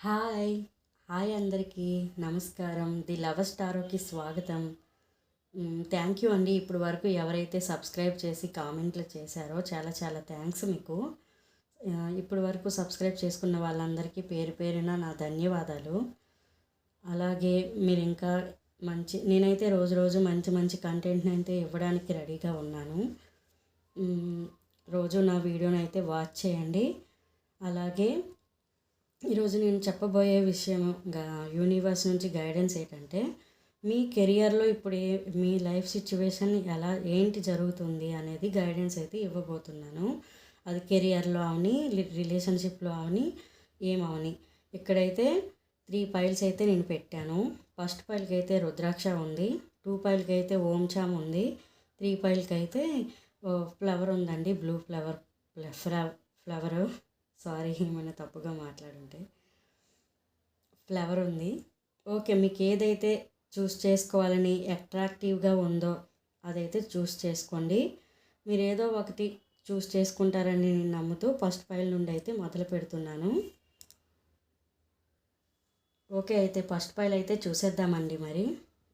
Hi. Hi అందరికీ. నమస్కారం. The love స్టారోకి స్వాగతం. థ్యాంక్ యూ అండి. ఇప్పుడు వరకు ఎవరైతే సబ్స్క్రైబ్ చేసి కామెంట్లు చేశారో చాలా చాలా థ్యాంక్స్ మీకు. ఇప్పుడు వరకు సబ్స్క్రైబ్ చేసుకున్న వాళ్ళందరికీ పేరు పేరున నా ధన్యవాదాలు. అలాగే మీరు ఇంకా మంచి నేనైతే రోజు రోజు మంచి మంచి కంటెంట్ని అయితే ఇవ్వడానికి రెడీగా ఉన్నాను. రోజు నా వీడియోని అయితే వాచ్ చేయండి. అలాగే ఈరోజు నేను చెప్పబోయే విషయం గా- యూనివర్స్ నుంచి గైడెన్స్ ఏంటంటే మీ కెరియర్లో ఇప్పుడు ఏ మీ లైఫ్ సిచ్యువేషన్ ఎలా ఏంటి జరుగుతుంది అనేది గైడెన్స్ అయితే ఇవ్వబోతున్నాను. అది కెరియర్లో అవని రిలేషన్షిప్లో అవని ఏమవని. ఇక్కడైతే త్రీ పైల్స్ అయితే నేను పెట్టాను. ఫస్ట్ పైల్కి అయితే రుద్రాక్ష ఉంది. టూ పైల్కి అయితే ఓంచామ్ ఉంది. త్రీ పైల్కి అయితే ఫ్లవర్ ఉందండి. Blue flower flower flower sorry ఏమైనా తప్పుగా మాట్లాడుంటే. ఫ్లవర్ ఉంది. ఓకే మీకు ఏదైతే చూస్ చేసుకోవాలని అట్రాక్టివ్గా ఉందో అదైతే చూస్ చేసుకోండి. మీరు ఏదో ఒకటి చూస్ చేసుకుంటారని నేను నమ్ముతూ ఫస్ట్ ఫైల్ నుండి అయితే మొదలు పెడుతున్నాను. ఓకే అయితే ఫస్ట్ ఫైల్ అయితే చూసేద్దామండి మరి.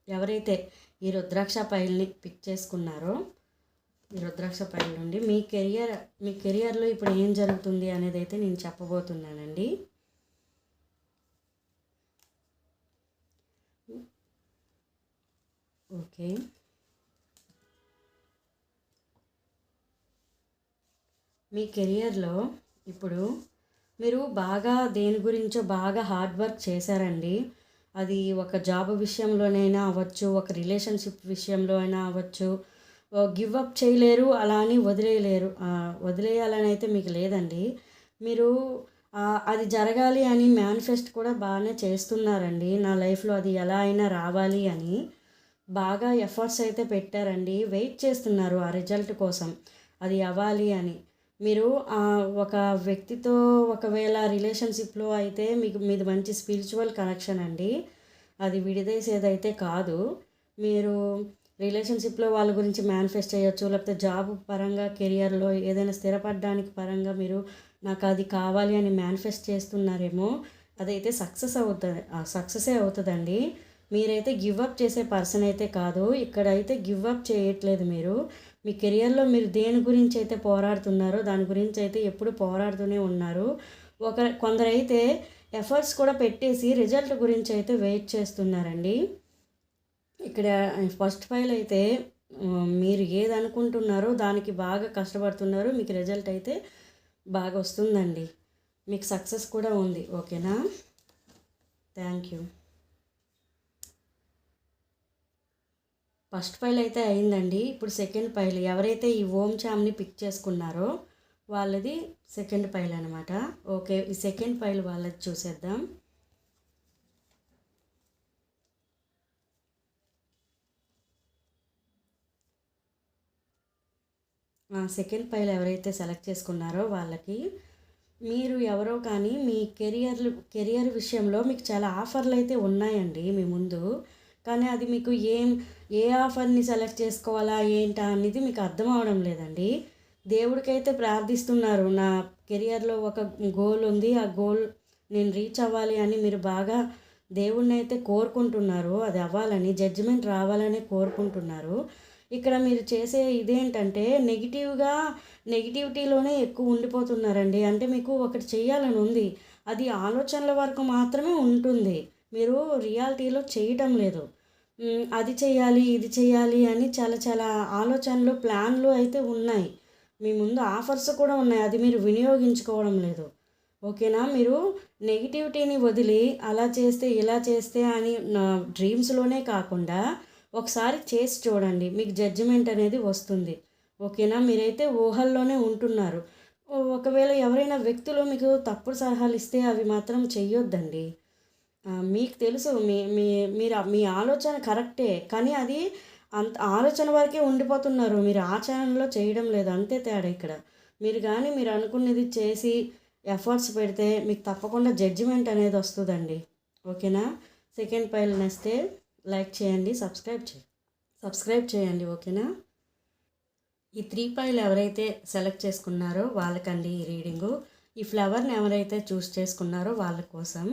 ఎవరైతే ఈ రుద్రాక్ష ఫైల్ని పిక్ చేసుకున్నారో రుద్రాక్ష పైల నుండి. మీ కెరియర్ మీ కెరియర్లో ఇప్పుడు ఏం జరుగుతుంది అనేది అయితే నేను చెప్పబోతున్నానండి. ఓకే. మీ కెరియర్లో ఇప్పుడు మీరు బాగా దేని గురించో బాగా హార్డ్ వర్క్ చేశారండి. అది ఒక జాబ్ విషయంలోనైనా అవ్వచ్చు ఒక రిలేషన్షిప్ విషయంలో అయినా అవ్వచ్చు గివ్ అప్ చేయలేరు అలా అని వదిలేయలేరు. వదిలేయాలని అయితే మీకు లేదండి. మీరు అది జరగాలి అని మేనిఫెస్ట్ కూడా బాగానే చేస్తున్నారండి. నా లైఫ్లో అది ఎలా అయినా రావాలి అని బాగా ఎఫర్ట్స్ అయితే పెట్టారండి. వెయిట్ చేస్తున్నారు ఆ రిజల్ట్ కోసం. అది అవ్వాలి అని. మీరు ఒక వ్యక్తితో ఒకవేళ రిలేషన్షిప్లో అయితే మీకు మీది మంచి స్పిరిచువల్ కనెక్షన్ అండి. అది విడిదేసేదైతే కాదు. మీరు రిలేషన్షిప్లో వాళ్ళ గురించి మేనిఫెస్ట్ చేయొచ్చు లేకపోతే జాబ్ పరంగా కెరియర్లో ఏదైనా స్థిరపడడానికి పరంగా మీరు నాకు అది కావాలి అని మేనిఫెస్ట్ చేస్తున్నారేమో అదైతే సక్సెస్ అవుతుంది సక్సెసే అవుతుందండి. మీరైతే గివ్ అప్ చేసే పర్సన్ అయితే కాదు ఇక్కడైతే గివ్ అప్ చేయట్లేదు మీరు. మీ కెరియర్లో మీరు దేని గురించి అయితే పోరాడుతున్నారో దాని గురించి అయితే ఎప్పుడు పోరాడుతూనే ఉన్నారు. ఒక కొందరైతే ఎఫర్ట్స్ కూడా పెట్టేసి రిజల్ట్ గురించి అయితే వెయిట్ చేస్తున్నారండి. ఇక్కడ ఫస్ట్ ఫైల్ అయితే మీరు ఏది అనుకుంటున్నారో దానికి బాగా కష్టపడుతున్నారు మీకు రిజల్ట్ అయితే బాగా వస్తుందండి. మీకు సక్సెస్ కూడా ఉంది ఓకేనా? థ్యాంక్ యూ ఫస్ట్ ఫైల్ అయితే అయిందండి. ఇప్పుడు సెకండ్ ఫైల్ ఎవరైతే ఈ ఓం చామ్ని పిక్ చేసుకున్నారో వాళ్ళది సెకండ్ ఫైల్ అనమాట ఓకే ఈ సెకండ్ ఫైల్ వాళ్ళది చూసేద్దాం. సెకండ్ ఫైల్ ఎవరైతే సెలెక్ట్ చేసుకున్నారో వాళ్ళకి మీరు ఎవరో కానీ మీ కెరియర్ కెరియర్ విషయంలో మీకు చాలా ఆఫర్లు అయితే ఉన్నాయండి మీ ముందు. కానీ అది మీకు ఏం ఏ ఆఫర్ని సెలెక్ట్ చేసుకోవాలా ఏంటా అనేది మీకు అర్థం అవడం లేదండి. దేవుడికైతే ప్రార్థిస్తున్నారు నా కెరియర్లో ఒక గోల్ ఉంది ఆ గోల్ నేను రీచ్ అవ్వాలి అని మీరు బాగా దేవుణ్ణి అయితే కోరుకుంటున్నారు అది అవ్వాలని జడ్జిమెంట్ రావాలని కోరుకుంటున్నారు. ఇక్కడ మీరు చేసే ఇదేంటంటే నెగిటివ్గా నెగిటివిటీలోనే ఎక్కువ ఉండిపోతున్నారండి. అంటే మీకు ఒకటి చేయాలని ఉంది. అది ఆలోచనల వరకు మాత్రమే ఉంటుంది. మీరు రియాలిటీలో చేయటం లేదు. అది చేయాలి ఇది చేయాలి అని చాలా చాలా ఆలోచనలు ప్లాన్లు అయితే ఉన్నాయి. మీ ముందు ఆఫర్స్ కూడా ఉన్నాయి. అది మీరు వినియోగించుకోవడం లేదు. ఓకేనా? మీరు నెగిటివిటీని వదిలి అలా చేస్తే ఇలా చేస్తే అని నా డ్రీమ్స్లోనే కాకుండా ఒకసారి చేసి చూడండి మీకు జడ్జిమెంట్ అనేది వస్తుంది. ఓకేనా? మీరైతే ఊహల్లోనే ఉంటున్నారు. ఒకవేళ ఎవరైనా వ్యక్తులు మీకు తప్పుడు సలహాలు ఇస్తే అవి మాత్రం చెయ్యొద్దండి. మీకు తెలుసు మీ మీ మీరు మీ ఆలోచన కరెక్టే కానీ అది అంత ఆలోచన వరకే ఉండిపోతున్నారు. మీరు ఆచరణలో చేయడం లేదు అంతే తేడా ఇక్కడ. మీరు కానీ మీరు అనుకున్నది చేసి ఎఫర్ట్స్ పెడితే మీకు తప్పకుండా జడ్జిమెంట్ అనేది వస్తుందండి. ఓకేనా? సెకండ్ పైల్ నచ్చితే లైక్ చేయండి సబ్స్క్రైబ్ చేయండి. సబ్స్క్రైబ్ చేయండి ఓకేనా? ఈ త్రీ పైలు ఎవరైతే సెలెక్ట్ చేసుకున్నారో వాళ్ళకండి ఈ రీడింగు. ఈ ఫ్లవర్ని ఎవరైతే చూస్ చేసుకున్నారో వాళ్ళ కోసం.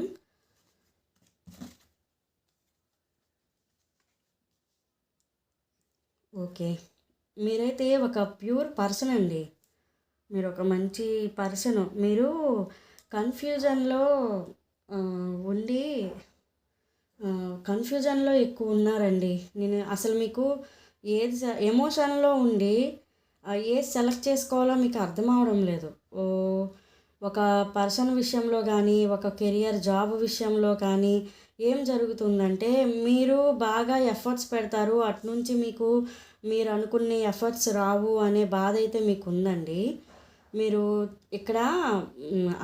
ఓకే. మీరైతే ఒక ప్యూర్ పర్సన్ అండి. మీరు ఒక మంచి పర్సన్. మీరు కన్ఫ్యూజన్లో ఉండి కన్ఫ్యూజన్లో ఎక్కువ ఉన్నారండి. నేను అసలు మీకు ఏది ఎమోషన్లో ఉండి ఏది సెలెక్ట్ చేసుకోవాలో మీకు అర్థం అవడం లేదు. ఓ ఒక పర్సన్ విషయంలో కానీ ఒక కెరియర్ జాబ్ విషయంలో కానీ ఏం జరుగుతుందంటే మీరు బాగా ఎఫర్ట్స్ పెడతారు అట్నుంచి మీకు మీరు అనుకునే ఎఫర్ట్స్ రావు అనే బాధ అయితే మీకు ఉందండి మీరు ఇక్కడ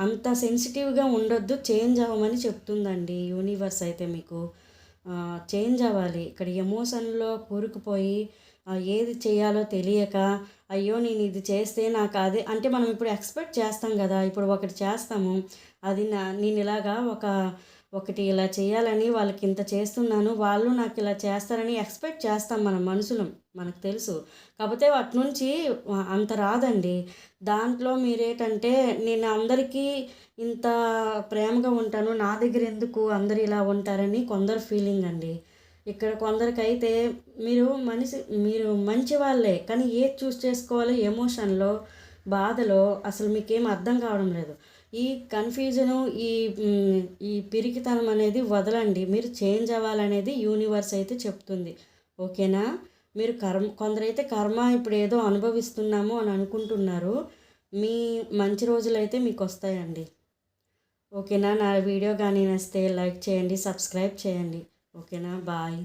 అంత సెన్సిటివ్గా ఉండొద్దు చేంజ్ అవ్వమని చెప్తుందండి యూనివర్స్ అయితే మీకు. చేంజ్ అవ్వాలి. ఇక్కడ ఎమోషన్లో కూరుకుపోయి ఏది చేయాలో తెలియక అయ్యో నేను ఇది చేస్తే నాకు అదే అంటే మనం ఇప్పుడు ఎక్స్పెక్ట్ చేస్తాం కదా ఇప్పుడు ఒకటి చేస్తాము అది నా నేను ఇలాగా ఒక ఒకటి ఇలా చేయాలని వాళ్ళకి ఇంత చేస్తున్నాను వాళ్ళు నాకు ఇలా చేస్తారని ఎక్స్పెక్ట్ చేస్తాం మన మనుషులం మనకు తెలుసు. కాకపోతే వాటి నుంచి అంత రాదండి. దాంట్లో మీరేటంటే నేను అందరికీ ఇంత ప్రేమగా ఉంటాను నా దగ్గర ఎందుకు అందరు ఇలా ఉంటారని కొందరు ఫీలింగ్ అండి. ఇక్కడ కొందరికైతే మీరు మనిషి మీరు మంచి వాళ్ళే కానీ ఏది చూస్ చేసుకోవాలో ఎమోషన్లో బాధలో అసలు మీకేం అర్థం కావడం లేదు. ఈ కన్ఫ్యూజను ఈ ఈ పిరికితనం అనేది వదలండి. మీరు చేంజ్ అవ్వాలనేది యూనివర్స్ అయితే చెప్తుంది. ఓకేనా? మీరు కర్మ కొందరైతే కర్మ ఇప్పుడు ఏదో అనుభవిస్తున్నాము అని అనుకుంటున్నారు. మీ మంచి రోజులైతే మీకు వస్తాయండి. ఓకేనా? నా వీడియో కానీ నచ్చితే లైక్ చేయండి సబ్స్క్రైబ్ చేయండి. ఓకేనా? బాయ్.